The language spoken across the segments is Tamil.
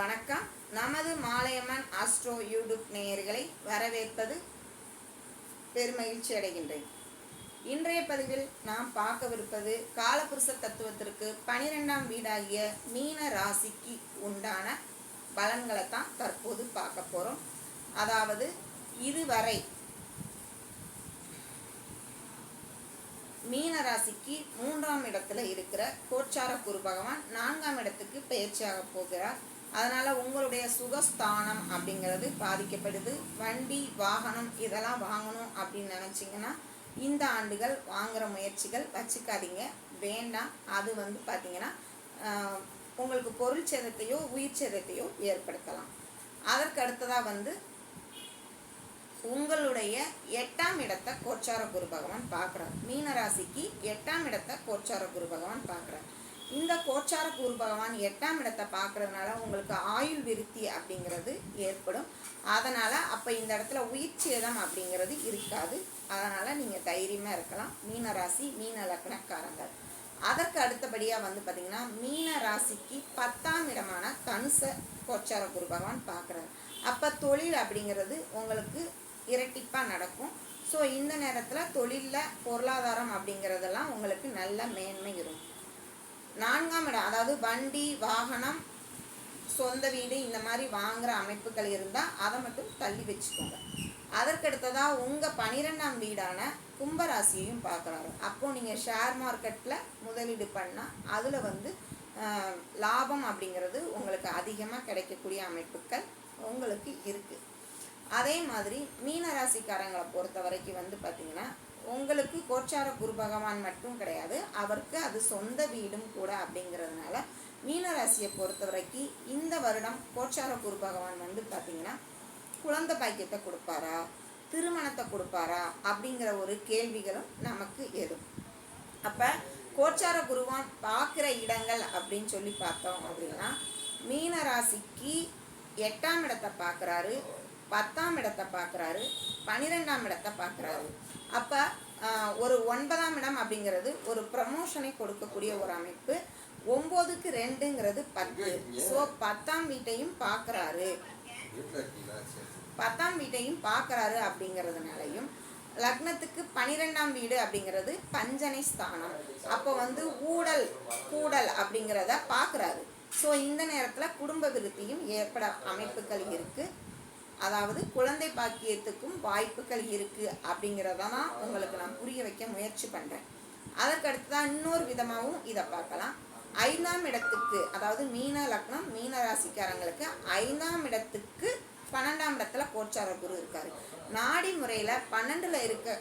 வணக்கம். நமது மாலையம்மன் ஆஸ்ட்ரோ யூடியூப் நேயர்களை வரவேற்பது பெருமகிழ்ச்சி அடைகின்றேன். இன்றைய பதிவில் நாம் பார்க்கவிருப்பது காலபுருஷ தத்துவத்திற்கு பனிரெண்டாம் வீடாகிய மீன ராசிக்கு உண்டான பலன்களை தான் தற்போது பார்க்க போகிறோம் அதாவது இதுவரை மீனராசிக்கு மூன்றாம் இடத்துல இருக்கிற கோச்சார குரு பகவான் நான்காம் இடத்துக்கு பயிற்சியாக போகிறார். அதனால் உங்களுடைய சுகஸ்தானம் அப்படிங்கிறது பாதிக்கப்படுது. வண்டி வாகனம் இதெல்லாம் வாங்கணும் அப்படின்னு நினச்சிங்கன்னா இந்த ஆண்டுகள் வாங்குகிற முயற்சிகள் வச்சுக்காதீங்க. வேண்டாம். அது வந்து பார்த்தீங்கன்னா உங்களுக்கு பொருள் சேதத்தையோ உயிர் சேதத்தையோ ஏற்படுத்தலாம். அதற்கு அடுத்ததாக வந்து உங்களுடைய எட்டாம் இடத்தை கோச்சார குரு பகவான் பார்க்குறார். மீனராசிக்கு எட்டாம் இடத்தை கோச்சார குரு பகவான் பார்க்குறார். இந்த கோச்சார குரு பகவான் எட்டாம் இடத்தை பார்க்கறதுனால உங்களுக்கு ஆயுள் விருத்தி அப்படிங்கிறது ஏற்படும். அதனால் அப்போ இந்த இடத்துல உயிர் சேதம் அப்படிங்கிறது இருக்காது. அதனால் நீங்கள் தைரியமாக இருக்கலாம். மீன ராசி மீன லக்னக்காரங்கள் அதற்கு அடுத்தபடியாக வந்து பார்த்தீங்கன்னா மீன ராசிக்கு பத்தாம் இடமான தனுச கோச்சார குரு பகவான் பார்க்குறாரு. அப்போ தொழில் அப்படிங்கிறது உங்களுக்கு இரட்டிப்பாக நடக்கும். ஸோ இந்த நேரத்தில் தொழிலில் பொருளாதாரம் அப்படிங்கிறதெல்லாம் உங்களுக்கு நல்ல மேன்மை இருக்கும். நான்காம் இடம் அதாவது வண்டி வாகனம் சொந்த வீடு இந்த மாதிரி வாங்குற அமைப்புகள் இருந்தால் அதை மட்டும் தள்ளி வச்சுக்கோங்க. அதற்கடுத்ததாக உங்கள் பனிரெண்டாம் வீடான கும்பராசியையும் பார்க்குறாரு. அப்போது நீங்கள் ஷேர் மார்க்கெட்டில் முதலீடு பண்ணால் அதில் வந்து லாபம் அப்படிங்கிறது உங்களுக்கு அதிகமாக கிடைக்கக்கூடிய அமைப்புகள் உங்களுக்கு இருக்குது அதே மாதிரி மீன ராசிக்காரங்களை பொறுத்த வரைக்கும் வந்து பார்த்திங்கன்னா உங்களுக்கு கோச்சார குரு பகவான் மட்டும் கிடையாது. அவருக்கு அது சொந்த வீடும் கூட அப்படிங்கிறதுனால மீனராசியை பொறுத்தவரைக்கு பொறுத்த வரைக்கும் இந்த வருடம் கோச்சார குரு பகவான் வந்து பார்த்திங்கன்னா குழந்தை பாக்கியத்தை கொடுப்பாரா திருமணத்தை கொடுப்பாரா அப்படிங்கிற ஒரு கேள்விகளும் நமக்கு எதுவும். அப்போ கோச்சார குருவான் பார்க்குற இடங்கள் அப்படின்னு சொல்லி பார்த்தோம் அப்படின்னா மீனராசிக்கு எட்டாம் இடத்தை பார்க்குறாரு பத்தாம் இடத்தை பார்க்குறாரு பன்னிரெண்டாம் இடத்தை பார்க்குறாரு. அப்போ ஒரு ஒன்பதாம் இடம் அப்படிங்கிறது ஒரு ப்ரமோஷனை கொடுக்கக்கூடிய ஒரு அமைப்பு. ஒம்போதுக்கு ரெண்டுங்கிறது பத்து. ஸோ பத்தாம் வீட்டையும் பார்க்குறாரு பத்தாம் வீட்டையும் பார்க்கறாரு அப்படிங்கிறதுனாலையும் லக்னத்துக்கு பனிரெண்டாம் வீடு அப்படிங்கிறது பஞ்சனை ஸ்தானம். அப்போ வந்து ஊடல் கூடல் அப்படிங்கிறத பார்க்குறாரு ஸோ இந்த நேரத்தில் குடும்ப விருத்தியும் ஏற்பட அமைப்புகள் இருக்குது அதாவது குழந்தை பாக்கியத்துக்கும் வாய்ப்புகள் இருக்குது அப்படிங்கிறத தான் உங்களுக்கு நான் புரிய வைக்க முயற்சி பண்ணுறேன் அதற்கடுத்து தான் இன்னொரு விதமாகவும் இதை பார்க்கலாம். ஐந்தாம் இடத்துக்கு அதாவது மீன லக்னம் மீன ராசிக்காரங்களுக்கு ஐந்தாம் இடத்துக்கு பன்னெண்டாம் இடத்துல கோச்சார குரு இருக்காரு. நாடி முறையில் பன்னெண்டுல இருக்க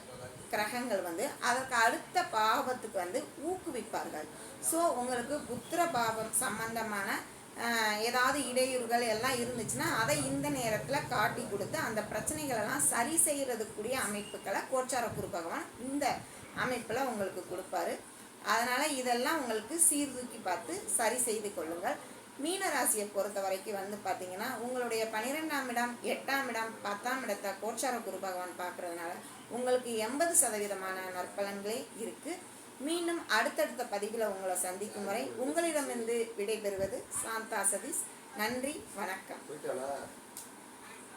கிரகங்கள் வந்து அதற்கு அடுத்த பாவத்துக்கு வந்து ஊக்குவிப்பார்கள். ஸோ உங்களுக்கு புத்திர பாவம் சம்பந்தமான ஏதாவது இடையூறுகள் எல்லாம் இருந்துச்சுன்னா அதை இந்த நேரத்தில் காட்டி கொடுத்து அந்த பிரச்சனைகளெல்லாம் சரி செய்கிறதுக்குரிய அமைப்புகளை கோச்சார குரு பகவான் இந்த அமைப்பில் உங்களுக்கு கொடுப்பாரு. அதனால் இதெல்லாம் உங்களுக்கு சீர்தூக்கி பார்த்து சரி செய்து கொள்ளுங்கள். மீன ராசியை பொறுத்த வரைக்கும் வந்து பார்த்தீங்கன்னா உங்களுடைய பன்னிரெண்டாம் இடம் எட்டாம் இடம் பத்தாம் இடத்தை கோச்சார குரு பகவான் பார்க்கறதுனால உங்களுக்கு எண்பது சதவீதமான நற்பலன்களே இருக்குது மீண்டும் அடுத்தடுத்த பதிவில் உங்களை சந்திக்கும் வரை உங்களிடமிருந்து விடைபெறுவது சாந்தா சதீஷ். நன்றி வணக்கம். போயிட்டாளா?